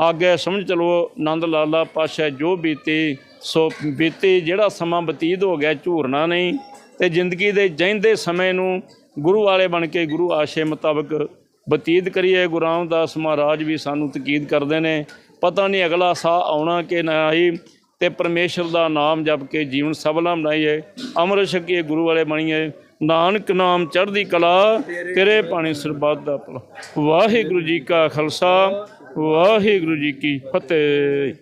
ਆਗੇ ਸਮਝ ਚਲੋ, ਆਨੰਦ ਲਾਲਾ ਪਾਸ਼ਾ ਜੋ ਬੀਤੇ, ਸੋ ਬੀਤੇ ਜਿਹੜਾ ਸਮਾਂ ਬਤੀਤ ਹੋ ਗਿਆ, ਝੂਰਨਾ ਨਹੀਂ। ਤੇ ਜ਼ਿੰਦਗੀ ਦੇ ਜੈਂਦੇ ਸਮੇਂ ਨੂੰ ਗੁਰੂ ਵਾਲੇ ਬਣ ਕੇ ਗੁਰੂ ਆਸ਼ੇ ਮੁਤਾਬਕ ਬਤੀਤ ਕਰੀਏ। ਗੁਰੂ ਰਾਮਦਾਸ ਮਹਾਰਾਜ ਵੀ ਸਾਨੂੰ ਤਕੀਦ ਕਰਦੇ ਨੇ, ਪਤਾ ਨਹੀਂ ਅਗਲਾ ਸਾਹ ਆਉਣਾ ਕਿ ਨਾ ਹੀ ਤੇ ਪਰਮੇਸ਼ਰ ਦਾ ਨਾਮ ਜਪ ਕੇ ਜੀਵਨ ਸਫਲਾ ਬਣਾਈਏ ਅੰਮ੍ਰਿਤ ਛਕੀਏ ਗੁਰੂ ਵਾਲੇ ਬਣੀਏ। ਨਾਨਕ ਨਾਮ ਚੜ੍ਹਦੀ ਕਲਾ, ਤੇਰੇ ਪਾਣੀ ਸਰਬੱਤ ਦਾ ਭਲਾ। ਵਾਹਿਗੁਰੂ ਜੀ ਕਾ ਖਾਲਸਾ, ਵਾਹਿਗੁਰੂ ਜੀ ਕੀ ਫਤਿਹ।